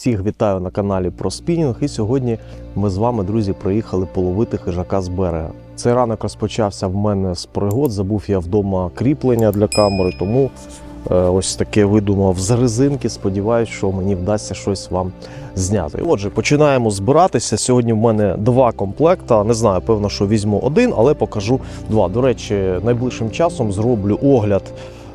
Всіх вітаю на каналі про спінінг. І сьогодні ми з вами, друзі, приїхали половити хижака з берега. Цей ранок розпочався в мене з пригод. Забув я вдома кріплення для камери, тому е, ось таке видумав з резинки. Сподіваюсь, що мені вдасться щось вам зняти. Отже, починаємо збиратися. Сьогодні в мене два комплекта. Не знаю, певно, що візьму один, але покажу два. До речі, найближчим часом зроблю огляд.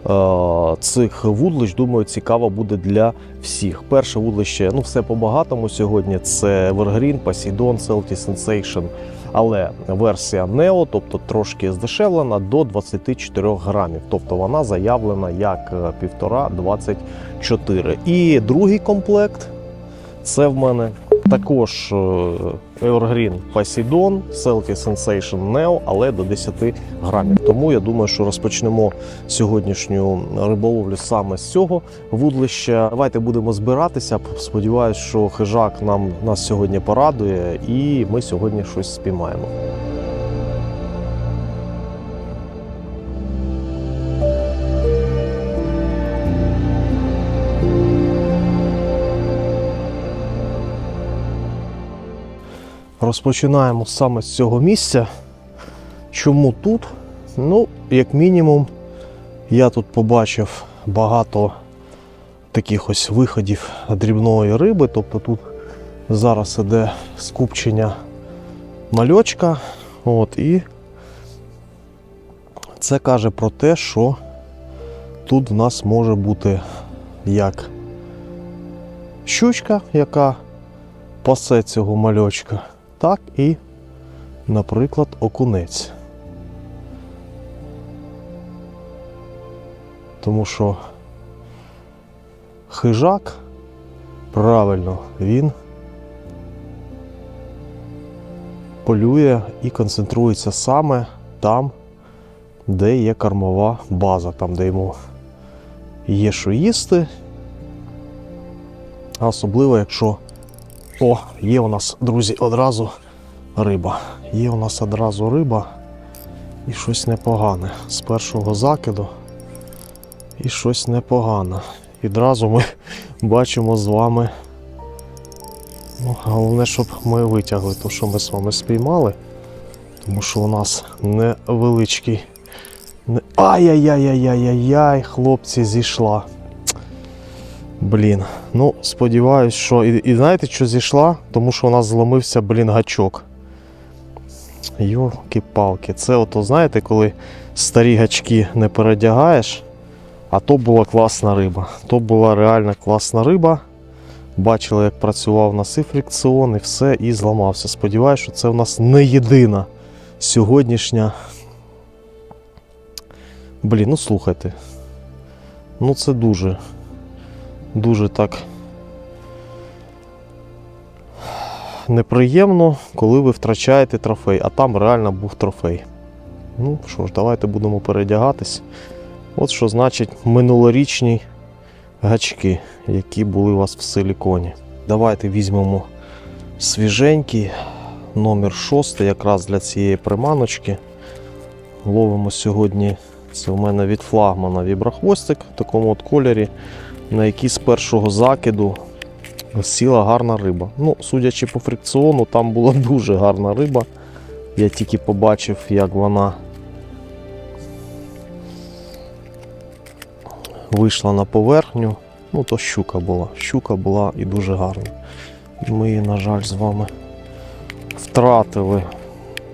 Е, Цих вудлищ, думаю, цікаво буде для всіх. Перше вудлище, ну все по-багатому сьогодні. Це Evergreen, Poseidon, Celtic Sensation, але версія Neo, тобто трошки здешевлена до 24 грамів. Тобто вона заявлена як е, 1,5-24. І другий комплект це в мене також е, Evergreen Poseidon, Selfie Sensation Neo, але до 10 грамів. Тому я думаю, що розпочнемо сьогоднішню риболовлю саме з цього вудлища. Давайте будемо збиратися. Сподіваюсь, що хижак нам нас сьогодні порадує, і ми сьогодні щось спіймаємо. Розпочинаємо саме з цього місця. Чому тут? Ну, як мінімум, я тут побачив багато таких ось виходів дрібної риби. Тобто тут зараз іде скупчення мальочка. От, і це каже про те, що тут в нас може бути як щучка, яка пасе цього мальочка, так і, наприклад, окунець. Тому що хижак, правильно, він полює і концентрується саме там, де є кормова база, там, де йому є що їсти. А особливо, якщо о, є у нас, друзі, одразу риба. Є у нас одразу риба і щось непогане. З першого закиду і щось непогане. Відразу ми бачимо з вами. Ну, головне, щоб ми витягли те, що ми з вами спіймали. Тому що у нас невеличкий. Не... Ай-яй-яй-яй-яй-яй, хлопці, зійшла. Блін. Ну, сподіваюсь, що. І, і знаєте, що зійшла? Тому що у нас зломився, блін, гачок. Йолки-палки. Це ото, знаєте, коли старі гачки не передягаєш, а то була класна риба. То була реально класна риба. Бачили, як працював на фрикціон, і все, і зламався. Сподіваюсь, що це в нас не єдина сьогоднішня. Блін, ну слухайте. Ну це дуже дуже так неприємно, коли ви втрачаєте трофей, а там реально був трофей. Ну що ж, давайте будемо передягатись. От що значить минулорічні гачки, які були у вас в силіконі. Давайте візьмемо свіженький, номер 6, якраз для цієї приманочки. Ловимо сьогодні. Це у мене від флагмана віброхвостик в такому от кольорі на якій з першого закиду сіла гарна риба. Ну, судячи по фрикціону, там була дуже гарна риба. Я тільки побачив, як вона вийшла на поверхню. Ну, то щука була. Щука була і дуже гарна. Ми її, на жаль, з вами втратили.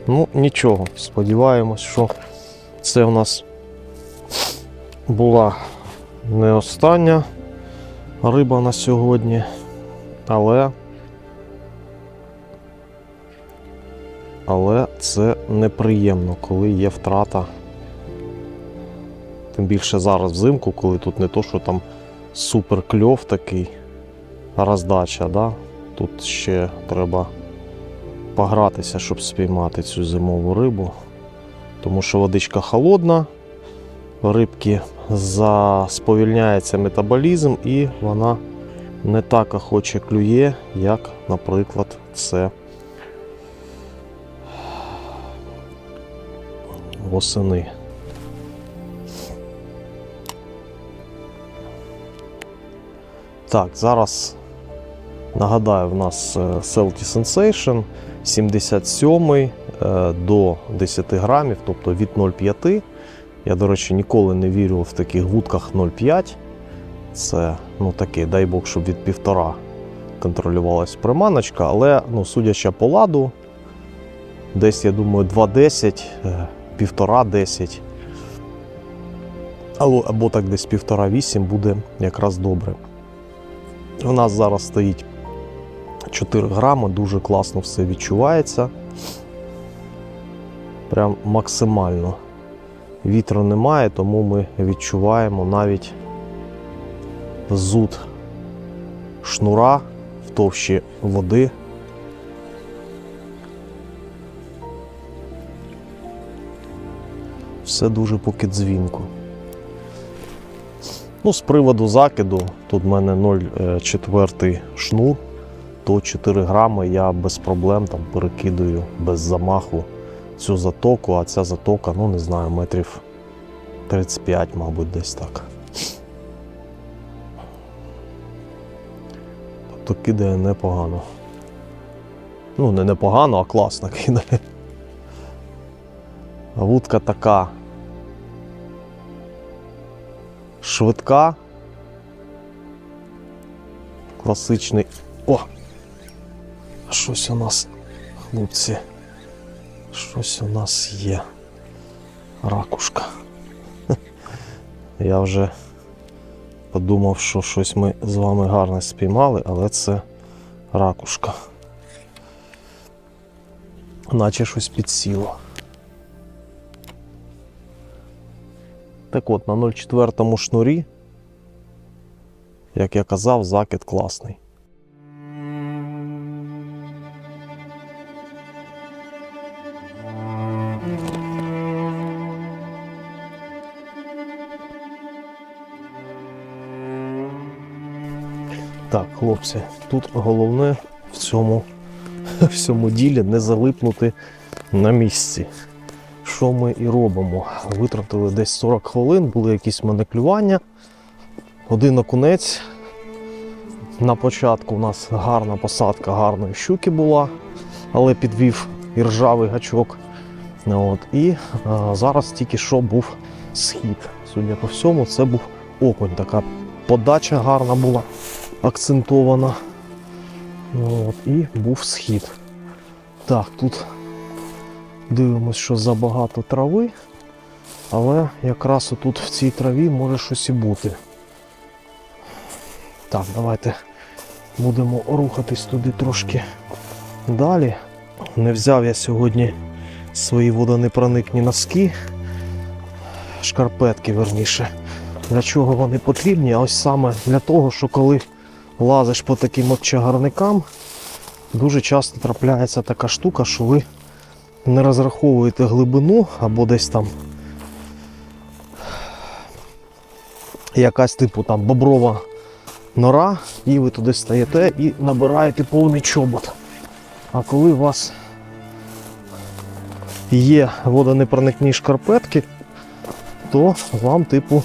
Ну, нічого, сподіваємось, що це в нас була не остання риба на сьогодні, але але це неприємно, коли є втрата. Тим більше зараз взимку, коли тут не то, що там супер кльов такий, роздача, да? тут ще треба погратися, щоб спіймати цю зимову рибу, тому що водичка холодна, рибки сповільняється метаболізм і вона не так охоче клює, як, наприклад, це восени. Так, зараз Нагадаю, в нас Celtic Sensation 77 е, до 10 грамів, тобто від 0,5. Я, до речі, ніколи не вірю в таких вудках 0,5. Це ну таке, дай Бог, щоб від півтора контролювалась приманочка, але ну, судячи по ладу, десь, я думаю, 2,10, е, півтора 10. Або, або так десь півтора 8 буде якраз добре. У нас зараз стоїть 4 грами, дуже класно все відчувається. Прям максимально. Вітру немає, тому ми відчуваємо навіть зуд шнура в товщі води. Все дуже поки дзвінко. Ну, з приводу закиду, тут в мене 0,4 шнур, то 4 грами я без проблем там перекидаю без замаху цю затоку, а ця затока, ну не знаю, метрів 35, мабуть, десь так. Тобто кидає непогано. Ну, не непогано, а класно кидає. А вудка така швидка. Класичний. О! Щось у нас, хлопці. Щось у нас є. Ракушка. Я вже подумав, що щось ми з вами гарно спіймали, але це ракушка. Наче щось підсіло. Так от, на 0,4 шнурі, як я казав, закид класний. Хлопці, тут головне в цьому, в цьому ділі не залипнути на місці. Що ми і робимо? Витратили десь 40 хвилин, були якісь в мене клювання. Один окунець. На початку у нас гарна посадка гарної щуки була, але підвів і ржавий гачок. От. І а, зараз тільки що був схід. Судя по всьому, це був окунь. Така подача гарна була, акцентована. От. І був схід. Так, тут Дивимось, що забагато трави, але якраз отут в цій траві може щось і бути. Так, давайте будемо рухатись туди трошки далі. Не взяв я сьогодні свої водонепроникні носки, шкарпетки верніше. Для чого вони потрібні? А ось саме для того, що коли лазиш по таким от чагарникам, дуже часто трапляється така штука, що ви не розраховуєте глибину або десь там якась типу там боброва нора, і ви туди стаєте і набираєте повний чобот. А коли у вас є водонепроникні шкарпетки, то вам, типу,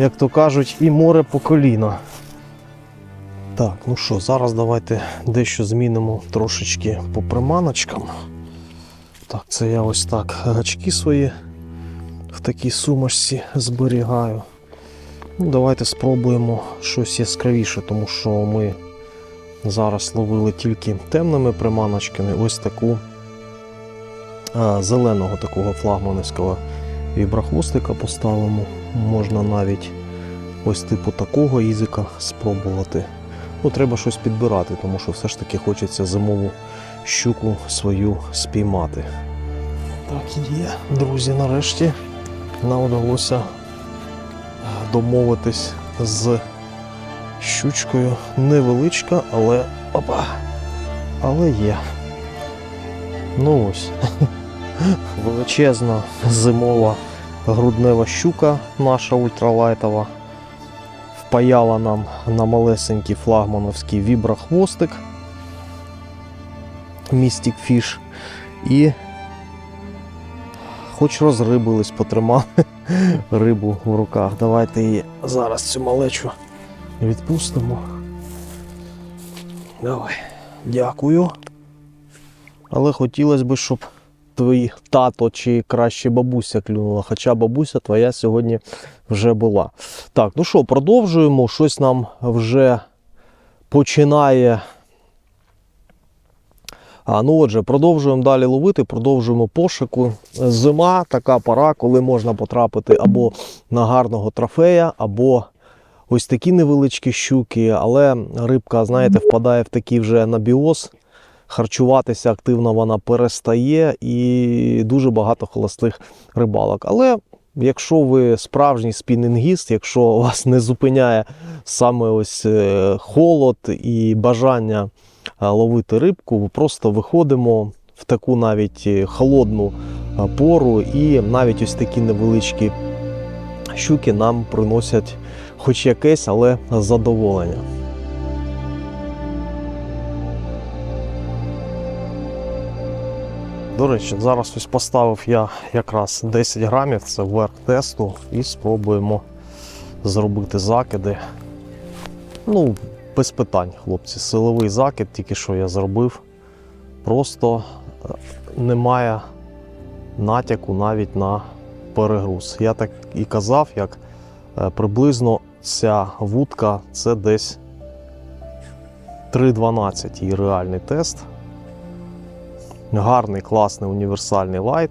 як то кажуть, і море по коліна. Так, ну що, зараз давайте дещо змінимо трошечки по приманочкам. Так, це я ось так гачки свої в такій сумочці зберігаю. Ну, Давайте спробуємо щось яскравіше, тому що ми зараз ловили тільки темними приманочками. Ось таку а, зеленого такого флагманівського віброхвостика поставимо. Можна навіть ось типу такого ізика спробувати. Ну, треба щось підбирати, тому що все ж таки хочеться зимову щуку свою спіймати. Так, є, друзі, нарешті нам вдалося домовитись з щучкою. Невеличка, але опа! Але є. Ну ось. Величезна зимова груднева щука наша ультралайтова впаяла нам на малесенький флагмановський віброхвостик Mystic Fish і хоч розрибились, потримали рибу в руках. Давайте її зараз цю малечу відпустимо. Давай. Дякую. Але хотілося б, щоб твій тато чи краще бабуся клюнула. Хоча бабуся твоя сьогодні вже була. Так, ну що, продовжуємо. Щось нам вже починає. А, ну отже, продовжуємо далі ловити, продовжуємо пошуку. Зима така пора, коли можна потрапити або на гарного трофея, або ось такі невеличкі щуки, але рибка, знаєте, впадає в такий вже анабіоз. Харчуватися активно вона перестає і дуже багато холостих рибалок. Але якщо ви справжній спінінгіст, якщо вас не зупиняє саме ось е, холод і бажання е, ловити рибку, просто виходимо в таку навіть е, холодну пору, і навіть ось такі невеличкі щуки нам приносять хоч якесь, але задоволення. До речі, зараз ось поставив я якраз 10 грамів, це верх тесту, і спробуємо зробити закиди. Ну, без питань, хлопці. Силовий закид, тільки що я зробив. Просто е, немає натяку навіть на перегруз. Я так і казав, як е, приблизно ця вудка це десь 3,12 її реальний тест. Гарний, класний універсальний лайт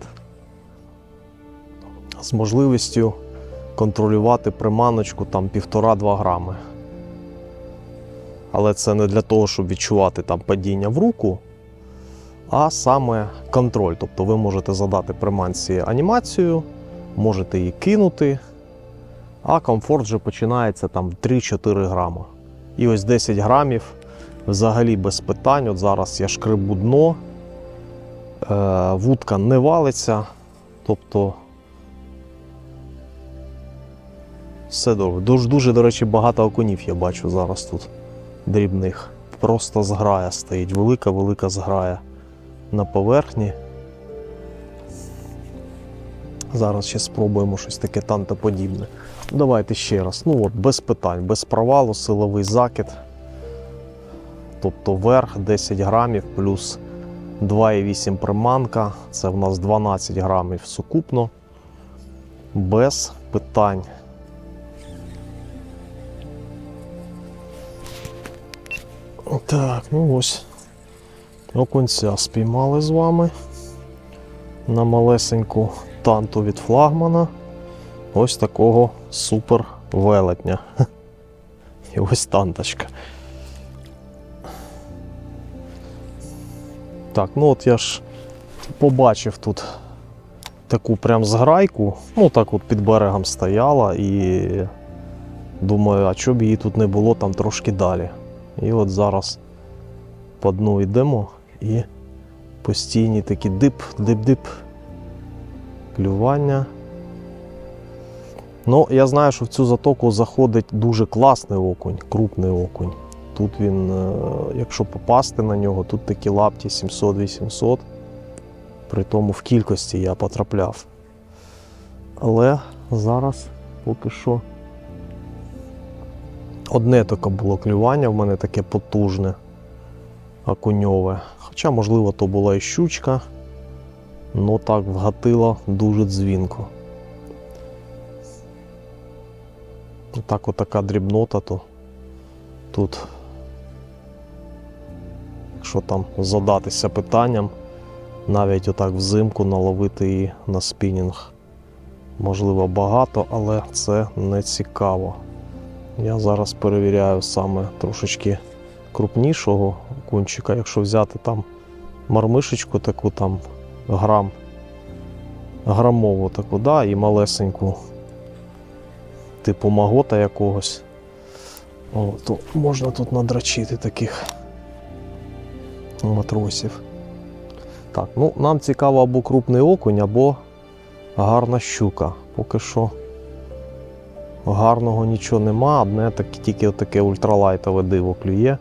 з можливістю контролювати приманочку там 1,5-2 грами. Але це не для того, щоб відчувати там падіння в руку, а саме контроль. Тобто ви можете задати приманці анімацію, можете її кинути, а комфорт вже починається там 3-4 грама. І ось 10 грамів взагалі без питань. От зараз я шкребу дно. Е, вудка не валиться, тобто все добре. Дуже, дуже, до речі, багато окунів я бачу зараз тут дрібних. Просто зграя стоїть, велика-велика зграя на поверхні. Зараз ще спробуємо щось таке тантоподібне. Давайте ще раз. Ну от, без питань, без провалу, силовий закид. Тобто верх 10 грамів плюс 2,8 приманка, це в нас 12 грамів сукупно, без питань. Так, ну ось окунця спіймали з вами на малесеньку танту від флагмана. Ось такого супер велетня. І ось танточка. Так, ну от я ж побачив тут таку прям зграйку. Ну так от під берегом стояла і думаю, а чого б її тут не було там трошки далі. І от зараз по дну йдемо і постійні такі дип, дип-дип клювання. Ну, я знаю, що в цю затоку заходить дуже класний окунь, крупний окунь. Тут він, е, якщо попасти на нього, тут такі лапті 700-800. При тому в кількості я потрапляв. Але зараз поки що одне таке було клювання, в мене таке потужне, окуньове. Хоча, можливо, то була і щучка, але так вгатило дуже дзвінко. Так отака дрібнота, то тут якщо там задатися питанням, навіть отак взимку наловити її на спінінг. Можливо, багато, але це не цікаво. Я зараз перевіряю саме трошечки крупнішого кунчика. Якщо взяти там мармишечку, таку там грам, грамову таку, да, і малесеньку, типу магота якогось, о, то можна тут надрачити таких матросів. Так, ну нам цікаво або крупний окунь, або гарна щука. Поки що гарного нічого нема, одне так, тільки таке ультралайтове диво клює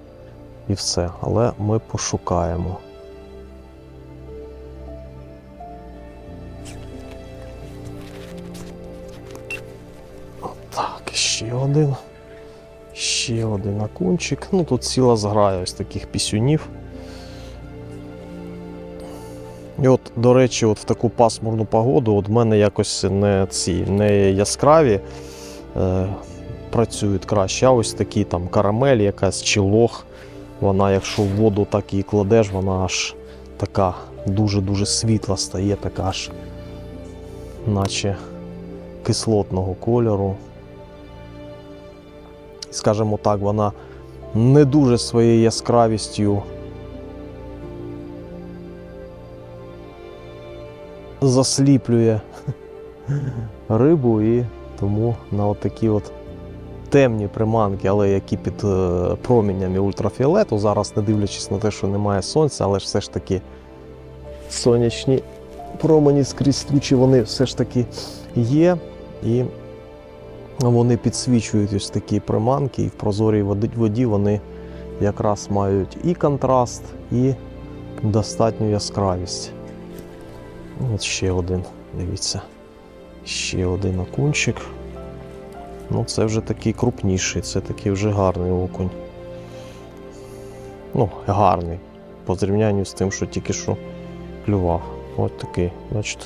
і все. Але ми пошукаємо. Так, ще один. Ще один окунчик. Ну тут ціла зграя ось таких пісюнів. І от, до речі, от в таку пасмурну погоду от в мене якось не ці не яскраві е, працюють краще. А ось такі там карамель, якась чи лох. Вона, якщо в воду так її кладеш, вона аж така дуже-дуже світла стає, така аж наче кислотного кольору. Скажімо так, вона не дуже своєю яскравістю засліплює рибу і тому на отакі от темні приманки, але які під е, промінями ультрафіолету. Зараз, не дивлячись на те, що немає сонця, але ж все ж таки сонячні промені скрізь тучі, вони все ж таки є. І вони підсвічують ось такі приманки, і в прозорій воді вони якраз мають і контраст, і достатню яскравість. От ще один, дивіться. Ще один окунчик. Ну, це вже такий крупніший, це такий вже гарний окунь. Ну, гарний. По зрівнянню з тим, що тільки що клював. От такий, бачите.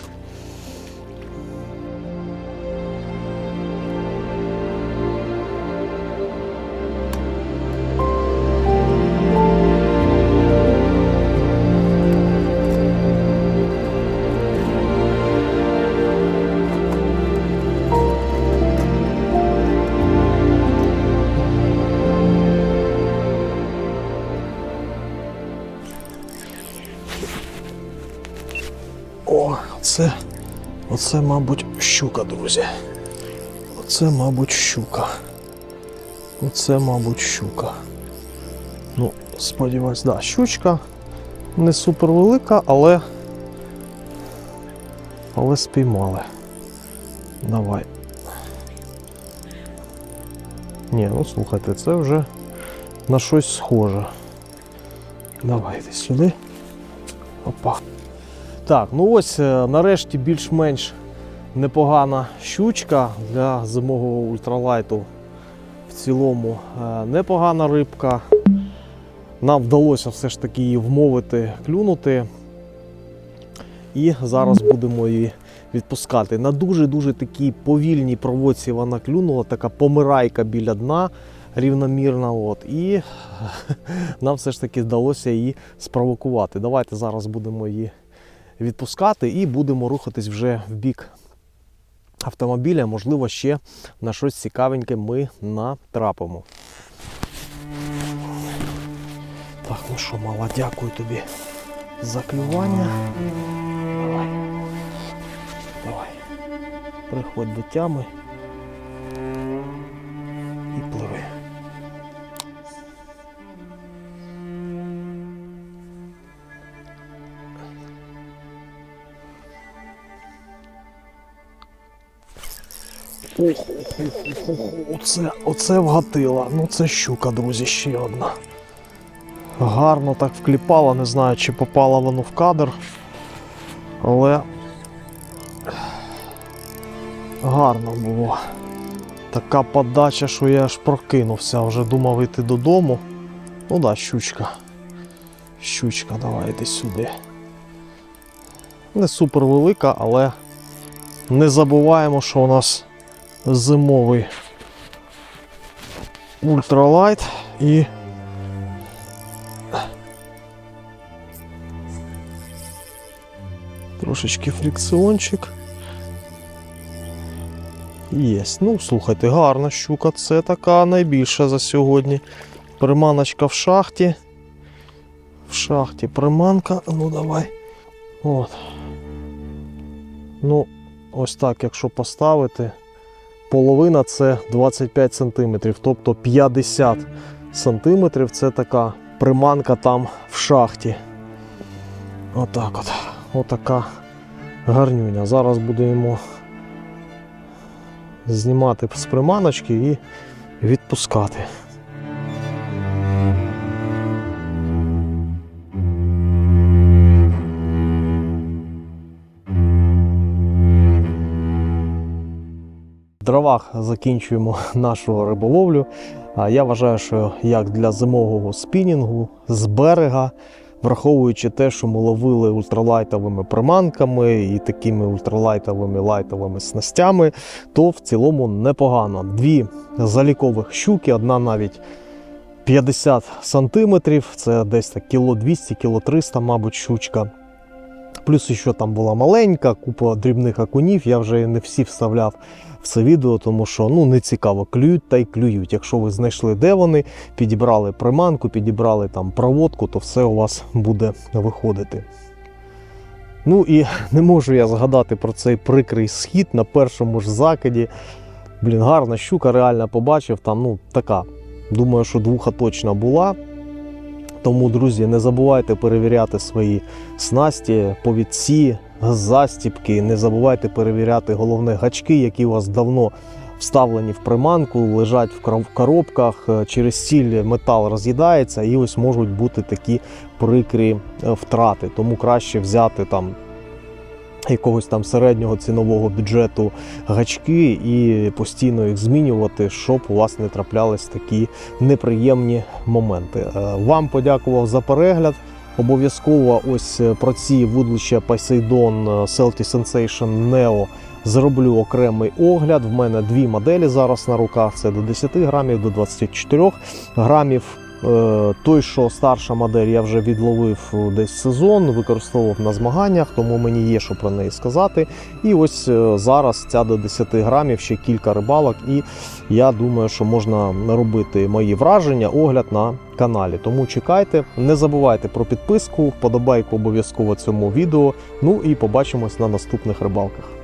Оце, мабуть, щука, друзі. Оце, мабуть, щука. Оце, мабуть, щука. Ну, сподіваюсь, да, щучка не супер велика, але. Але спіймали. Давай. Ні, ну слухайте, це вже на щось схоже. Давай йди сюди. Опа. Так, ну ось е, нарешті більш-менш непогана щучка для зимового ультралайту. В цілому е, непогана рибка. Нам вдалося все ж таки її вмовити клюнути. І зараз будемо її відпускати. На дуже-дуже такій повільній проводці вона клюнула, така помирайка біля дна рівномірна. От. І нам все ж таки вдалося її спровокувати. Давайте зараз будемо її відпускати і будемо рухатись вже в бік автомобіля. Можливо, ще на щось цікавеньке ми натрапимо. Так, ну що, мала, дякую тобі за клювання. Давай. Давай. Приходь до тями оце, оце вгатила. Ну це щука, друзі, ще одна. Гарно так вкліпала, не знаю, чи попала воно в кадр. Але гарно було. Така подача, що я аж прокинувся, вже думав йти додому. Ну да, щучка. Щучка, давай йди сюди. Не супер велика, але не забуваємо, що у нас зимовий ультралайт і трошечки фрикціончик. Єсть. Ну, слухайте, гарна щука. Це така найбільша за сьогодні. Приманочка в шахті. В шахті приманка. Ну давай. От. Ну, ось так, якщо поставити, половина це 25 см, тобто 50 см це така приманка там в шахті. Отак от. Отака гарнюня. Зараз будемо знімати з приманочки і відпускати. Дровах закінчуємо нашу риболовлю. А я вважаю, що як для зимового спінінгу з берега, враховуючи те, що ми ловили ультралайтовими приманками і такими ультралайтовими лайтовими снастями, то в цілому непогано. Дві залікових щуки, одна навіть 50 сантиметрів, це десь так кіло 200, кіло 300, мабуть, щучка. Плюс ще там була маленька, купа дрібних окунів. Я вже не всі вставляв це відео, тому що ну не цікаво, клюють та й клюють. Якщо ви знайшли, де вони, підібрали приманку, підібрали там проводку, то все у вас буде виходити. Ну і не можу я згадати про цей прикрий схід на першому ж закиді. Блін, гарна щука, реально побачив. Там ну така. Думаю, що двуха точно була. Тому, друзі, не забувайте перевіряти свої снасті, повідці, застіпки. Не забувайте перевіряти головне гачки, які у вас давно вставлені в приманку, лежать в кор- в коробках. Е, Через сіль метал роз'їдається, і ось можуть бути такі прикрі е, втрати. Тому краще взяти там. Якогось там середнього цінового бюджету гачки і постійно їх змінювати, щоб у вас не траплялись такі неприємні моменти. Е, Вам подякував за перегляд. Обов'язково ось е, про ці вудлища Poseidon е, Celtic Sensation Neo зроблю окремий огляд. В мене дві моделі зараз на руках: це до 10 грамів, до 24 грамів. Е, Той, що старша модель, я вже відловив десь сезон, використовував на змаганнях, тому мені є що про неї сказати. І ось е, зараз ця до 10 грамів ще кілька рибалок, і я думаю, що можна робити мої враження, огляд на каналі. Тому чекайте, не забувайте про підписку, вподобайку обов'язково цьому відео. Ну і побачимось на наступних рибалках.